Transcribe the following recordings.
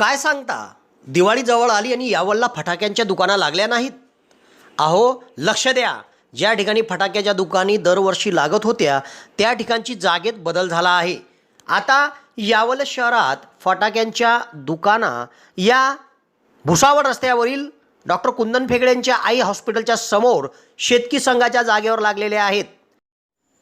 काय सांगता? दिवाळी जवळ आली आणि यावलला फटाक्यांच्या दुकाना लागल्या नाहीत. अहो लक्ष द्या. ज्या ठिकाणी फटाक्याच्या दुकानी दरवर्षी लागत होत्या त्या ठिकाणची जागेत बदल झाला आहे. आता यावल शहरात फटाक्यांच्या दुकाना या भुसावळ रस्त्यावरील डॉक्टर कुंदन फेगडेंच्या आई हॉस्पिटलच्या समोर शेतकी संघाच्या जागेवर लागलेल्या आहेत.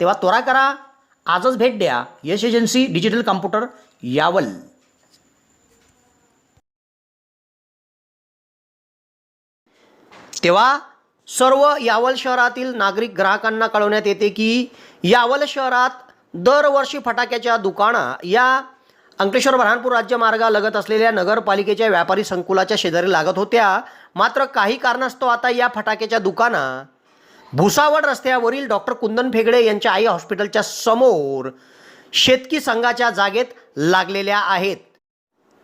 तेव्हा त्वरा करा आजच भेट द्या. Yash agency digital computer Yawal. तेव्हा सर्व यावल शहरातील नागरिक ग्राहकांना कळवण्यात येते की यावल शहरात दरवर्षी फटाक्याच्या दुकाना या अंकलेश्वर बऱ्हाणपूर राज्य मार्गालगत असलेल्या नगरपालिकेच्या व्यापारी संकुलाच्या शेजारी लागत होत्या. मात्र काही कारणास्तव आता या फटाक्याच्या दुकाना भुसावळ रस्त्यावरील डॉक्टर कुंदन फेगडे यांच्या आई हॉस्पिटलच्या समोर शेतकी संघाच्या जागेत लागलेल्या आहेत.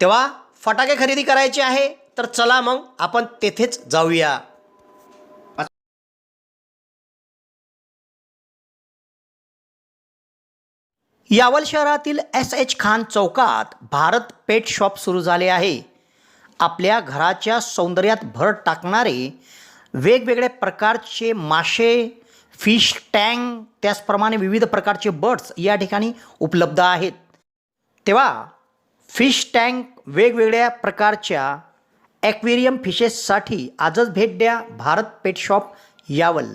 तेव्हा फटाके खरेदी करायचे आहे तर चला मग आपण तेथेच जाऊया. यावल शहरातील एस एच खान चौकात भारत पेट शॉप सुरू झाले आहे. आपल्या घराच्या सौंदर्यात भर टाकणारे वेगवेगळ्या प्रकारचे मासे फिश टँक त्याचप्रमाणे विविध प्रकारचे बर्ड्स या ठिकाणी उपलब्ध आहेत. तेव्हा फिश टँक वेगवेगळ्या प्रकारच्या ॲक्वेरियम फिशेससाठी आजच भेट द्या. Bharat pet shop Yawal.